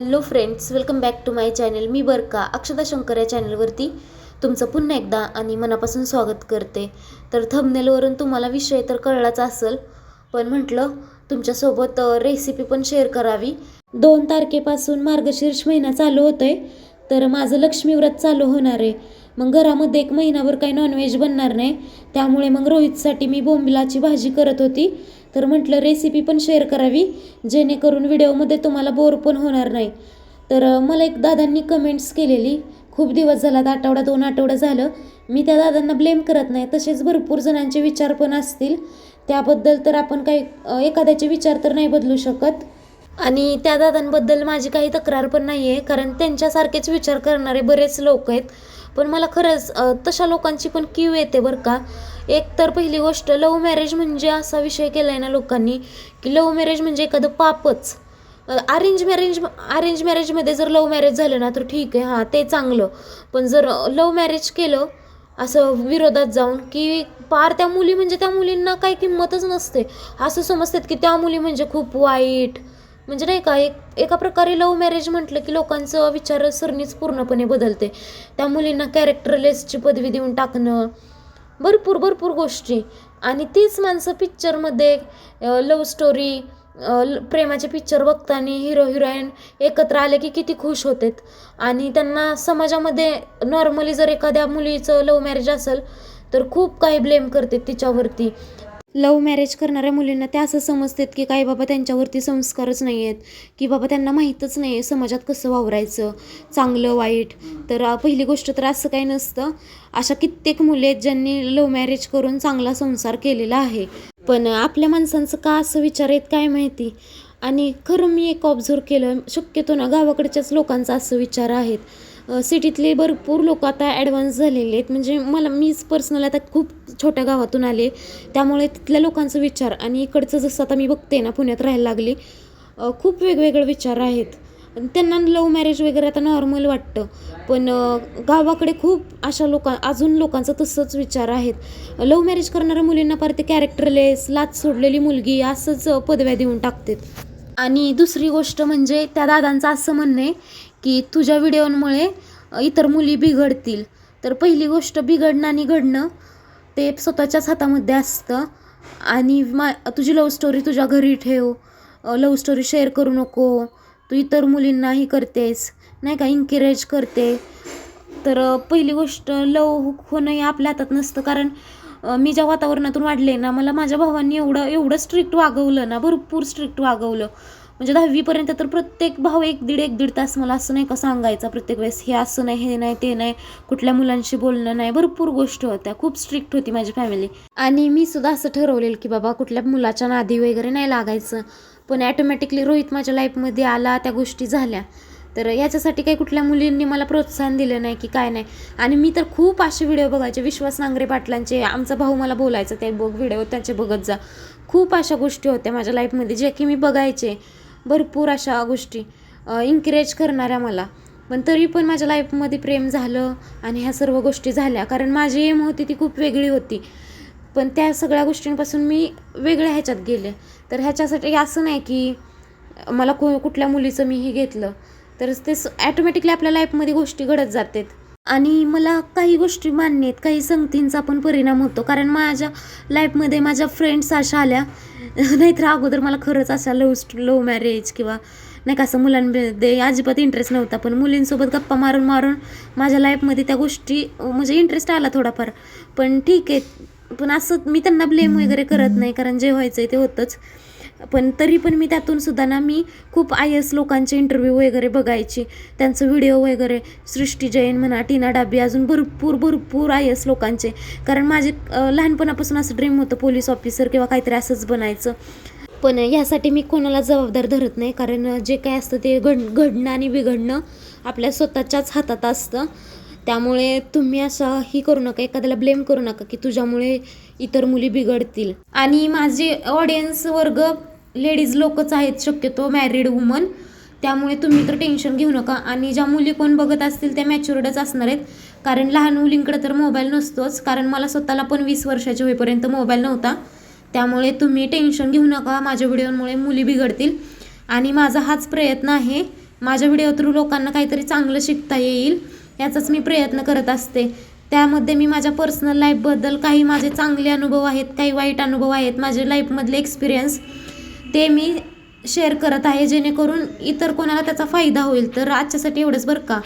Hello friends welcome back to my channel मी बरका अक्षता शंकर या चॅनलवरती तुमचं पुन्हा एकदा आणि मनापासून स्वागत करते. तर थंबनेलवरून तुम्हाला विषय तर कळलाच असेल पण म्हटलं तुमच्यासोबत रेसिपी पण शेअर करावी. दोन तारखेपासून मार्गशीर्ष महिना चालू होतोय तर माझं लक्ष्मीव्रत चालू होणार आहे. मग घरामध्ये एक महिनाभर काही नॉनव्हेज बनणार नाही. त्यामुळे मग रोहितसाठी मी बोंबिलाची भाजी करत होती. तर म्हटलं रेसिपी पण शेअर करावी जेणेकरून व्हिडिओमध्ये तुम्हाला बोर पण होणार नाही. तर मला एक दादांनी कमेंट्स केलेली. खूप दिवस झाला आठवडा दोन आठवडं झालं. मी त्या दादांना ब्लेम करत नाही. तसेच भरपूर जणांचे विचार पण असतील. त्याबद्दल तर आपण काही एखाद्याचे विचार तर नाही बदलू शकत. आणि त्या दादांबद्दल माझी काही तक्रार पण नाही आहे कारण त्यांच्यासारखेच विचार करणारे बरेच लोक आहेत. पण मला खरंच तशा लोकांची पण कीव येते बरं का. एक तर पहिली गोष्ट लव्ह मॅरेज म्हणजे असा विषय केला आहे ना लोकांनी की लव्ह मॅरेज म्हणजे एखादं पापच. अरेंज मॅरेज अरेंज मॅरेजमध्ये जर लव्ह मॅरेज झालं ना तर ठीक आहे हां ते चांगलं. पण जर लव्ह मॅरेज केलं असं विरोधात जाऊन की पार त्या मुली म्हणजे त्या मुलींना काही किंमतच नसते. असं समजतात की त्या मुली म्हणजे खूप वाईट म्हणजे नाही का एक एका प्रकारे लव्ह मॅरेज म्हटलं की लोकांचं विचारसरणीच पूर्णपणे बदलते. त्या मुलींना कॅरेक्टरलेसची पदवी देऊन टाकणं भरपूर भरपूर गोष्टी. आणि तीच माणसं पिक्चरमध्ये लव्ह स्टोरी प्रेमाचे पिक्चर बघताना हिरो हिरोईन एकत्र आले की किती खुश होतात. आणि त्यांना समाजामध्ये नॉर्मली जर एखाद्या मुलीचं लव्ह मॅरेज असेल तर खूप काही ब्लेम करते तिच्यावरती. लव्ह मॅरेज करणाऱ्या मुलींना त्या असं समजतात की काही बाबा त्यांच्यावरती संस्कारच नाही आहेत की बाबा त्यांना माहीतच नाही आहे समाजात कसं वावरायचं चांगलं वाईट. तर पहिली गोष्ट तर असं काही नसतं. अशा कित्येक मुले आहेत ज्यांनी लव्ह मॅरेज करून चांगला संसार केलेला आहे. पण आपल्या माणसांचं का असं विचार आहेत काय माहिती? आणि खरं मी एक ऑब्झर्व केलं शक्यतो ना गावाकडच्याच लोकांचा असं विचार आहेत. सिटीतले भरपूर लोक आता ॲडव्हान्स झालेले आहेत. म्हणजे मला मीच पर्सनल आता खूप छोट्या गावातून आले. त्यामुळे तिथल्या लोकांचा विचार आणि इकडचं जसं आता मी बघते ना पुण्यात राहायला लागली खूप वेगवेगळे विचार आहेत. आणि त्यांना लव्ह मॅरेज वगैरे आता नॉर्मल वाटतं. पण गावाकडे खूप अशा लोकां अजून लोकांचं तसंच विचार आहेत. लव्ह मॅरेज करणाऱ्या मुलींना परत ते कॅरेक्टरलेस लाच सोडलेली मुलगी असंच पदव्या देऊन टाकतात. आणि दुसरी गोष्ट म्हणजे त्या दादांचं असं म्हणणं आहे की तुझ्या व्हिडिओंमुळे इतर मुली बिघडतील. तर पहिली गोष्ट बिघडणं आणि घडणं ते स्वतःच्याच हातामध्ये असतं. आणि मा तुझी लव्ह स्टोरी तुझ्या घरी ठेव. लव्ह स्टोरी शेअर करू नको. तू इतर मुलींनाही करतेस. नाही का? इन्करेज करते. तर पहिली गोष्ट लव हो, होणं हे आपल्या हातात नसतं. कारण मी ज्या वातावरणातून वाढले ना मला माझ्या भावांनी एवढं एवढं स्ट्रिक्ट वागवलं ना भरपूर स्ट्रिक्ट वागवलं. म्हणजे दहावीपर्यंत तर प्रत्येक भाऊ एक दीड एक दीड तास मला असं नाही का सांगायचा प्रत्येक वेळेस हे असं नाही हे नाही ते नाही कुठल्या मुलांशी बोलणं नाही. भरपूर गोष्टी होत्या खूप स्ट्रिक्ट होती माझी फॅमिली आणि मी सुद्धा असं ठरवलेलं की बाबा कुठल्या मुलाच्या नादी वगैरे नाही लागायचं. पण ॲटोमॅटिकली रोहित माझ्या लाईफमध्ये आला त्या गोष्टी झाल्या. तर याच्यासाठी काही कुठल्या मुलींनी मला प्रोत्साहन दिलं नाही की काय नाही. आणि मी तर खूप असे व्हिडिओ बघायचे विश्वास नांगरे पाटलांचे आमचा भाऊ मला बोलायचा ते बघ व्हिडिओ त्याचे बघत जा. खूप अशा गोष्टी होत्या माझ्या लाईफमध्ये जे की मी बघायचे. भरपूर अशा गोष्टी इन्करेज करणाऱ्या मला. पण तरी पण माझ्या लाईफमध्ये प्रेम झालं आणि ह्या सर्व गोष्टी झाल्या. कारण माझी एम होती ती खूप वेगळी होती. पण त्या सगळ्या गोष्टींपासून मी वेगळ्या ह्याच्यात गेले. तर ह्याच्यासाठी असं नाही की मला को कुठल्या मुलीचं मी हे घेतलं. तर ते ॲटोमॅटिकली आपल्या लाईफमध्ये गोष्टी घडत जातात. आणि मला काही गोष्टी मान्य आहेत काही संगतींचा पण परिणाम होतो. कारण माझ्या लाईफमध्ये माझ्या फ्रेंड्स अशा आल्या. नाहीतर अगोदर मला खरंच अशा लव लव्ह मॅरेज किंवा नाही का असं मुलांमध्ये अजिबात इंटरेस्ट नव्हता. पण मुलींसोबत गप्पा मारून मारून माझ्या लाईफमध्ये त्या गोष्टी म्हणजे इंटरेस्ट आला थोडाफार. पण ठीक आहे. पण असं मी त्यांना ब्लेम वगैरे करत नाही. कारण जे व्हायचं आहे ते होतंच. पण तरी पण मी त्यातून सुद्धा ना मी खूप आय एस लोकांचे इंटरव्ह्यू वगैरे बघायची त्यांचं व्हिडिओ वगैरे सृष्टी जैन म्हणा टीना डाबी अजून भरपूर भरपूर आय एस लोकांचे. कारण माझे लहानपणापासून असं ड्रीम होतं पोलीस ऑफिसर किंवा काहीतरी असंच बनायचं. पण ह्यासाठी मी कोणाला जबाबदार धरत नाही कारण जे काय असतं ते घड घडणं आणि बिघडणं आपल्या स्वतःच्याच हातात असतं. त्यामुळे तुम्ही असं ही करू नका एखाद्याला ब्लेम करू नका की तुझ्यामुळे इतर मुली बिघडतील. आणि माझे ऑडियन्स वर्ग लेडीज लोकच आहेत शक्यतो मॅरिड वुमन त्यामुळे तुम्ही तर टेन्शन घेऊ नका. आणि ज्या मुली कोण बघत असतील त्या मॅच्युर्डच असणार आहेत. कारण लहान मुलींकडे तर मोबाईल नसतोच. कारण मला स्वतःला पण वीस वर्षाच्या होईपर्यंत मोबाईल नव्हता. त्यामुळे तुम्ही टेन्शन घेऊ नका. माझ्या व्हिडिओमुळे मुली बिघडतील. आणि माझा हाच प्रयत्न आहे. माझ्या व्हिडिओ थ्रू लोकांना काहीतरी चांगलं शिकता येईल याचाच मी प्रयत्न करत असते. त्यामध्ये मी माझ्या पर्सनल लाईफबद्दल काही माझे चांगले अनुभव आहेत काही वाईट अनुभव आहेत माझे लाईफमधले एक्सपिरियन्स ते मी शेअर करत आहे जेणेकरून इतर कोणाला त्याचा फायदा होईल. तर आजच्यासाठी एवढंच बरं का?